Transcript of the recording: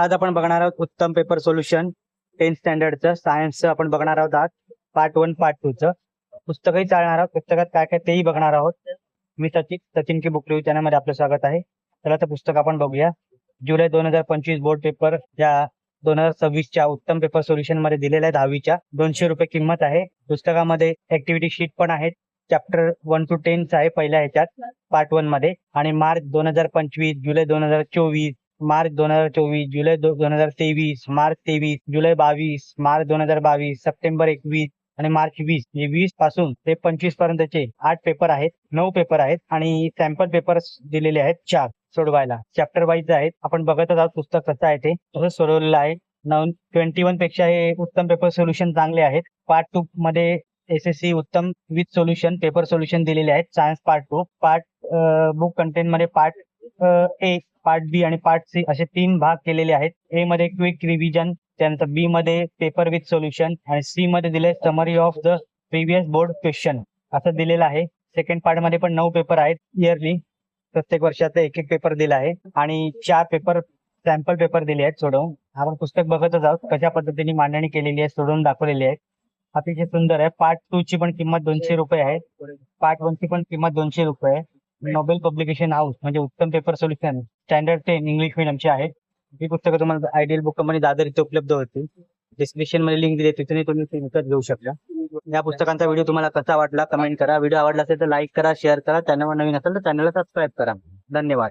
आज आपण बघणार आहोत उत्तम पेपर सोल्युशन टेन्थ स्टँडर्डचं सायन्सचं आपण बघणार आहोत आज. पार्ट वन पार्ट टूचं पुस्तकही चालणार आहोत. पुस्तकात काय काय तेही बघणार आहोत. मी सचिन सचिन की बुक लिहू चॅनलमध्ये आपलं स्वागत आहे. चला तर पुस्तक आपण बघूया. जुलै दोन हजार पंचवीस बोर्ड पेपर या दोन हजार सव्वीसच्या उत्तम पेपर सोल्युशनमध्ये दिलेल्या आहे दहावीच्या. दोनशे रुपये किंमत आहे. पुस्तकामध्ये ऍक्टिव्हिटी शीट पण आहेत. चॅप्टर वन टू टेन आहे पहिल्या ह्याच्यात पार्ट वनमध्ये. आणि मार्च दोन हजार पंचवीस जुलै दोन हजार चोवीस मार्च दोन हजार चोवीस जुलै दोन हजार तेवीस मार्च तेवीस जुलै बावीस मार्च दोन हजार बावीस सप्टेंबर एकवीस आणि मार्च वीस. हे वीसपासून ते पंचवीस पर्यंतचे आठ पेपर आहेत नऊ पेपर आहेत आणि सॅम्पल पेपर दिलेले आहेत चार सोडवायला. चॅप्टर वाईज आहेत. आपण बघतच आहोत पुस्तक कसं आहे ते. तसं सोडवलेलं आहे. नऊ ट्वेंटी वनपेक्षा हे उत्तम पेपर सोल्युशन चांगले आहेत. पार्ट टू मध्ये S S C Uttam with solution paper solution दिलेले आहेत. Science part two part book कंटेंटमध्ये part A part B आणि पार्ट सी असे तीन भाग केलेले आहेत. ए मध्ये क्विक रिव्हिजन त्यानंतर बी मध्ये पेपर विथ सोल्युशन आणि सी मध्ये दिले summary of the previous board question असं दिलेलं आहे. सेकंड पार्टमध्ये पण नऊ पेपर आहेत इयरली प्रत्येक वर्षाचा एक एक पेपर दिला आहे. आणि चार पेपर सॅम्पल पेपर दिले आहेत सोडवून आपण पुस्तक बघतच आहोत कशा पद्धतीने मांडणी केलेली आहे सोडवून दाखवलेली आहे अतिशय सुंदर आहे. पार्ट टू ची पण किंमत दोनशे रुपये आहे. पार्ट वन ची पण किंमत दोनशे रुपये आहे. नोबेल पब्लिकेशन हाऊस म्हणजे Uttam paper solution standard ten English मिडियमची आहे. ही पुस्तकं तुम्हाला आयडियल बुक कंपनी दादर इथे उपलब्ध होती डिस्क्रिप्शनमध्ये लिंक दिली तिथून तुम्ही विकत घेऊ शकता. या पुस्तकांचा व्हिडिओ तुम्हाला कसा वाटला कमेंट करा. व्हिडिओ आवडला असेल तर लाईक करा शेअर करा. चॅनलवर नवीन असेल तर चॅनलला सबस्क्राईब करा. धन्यवाद.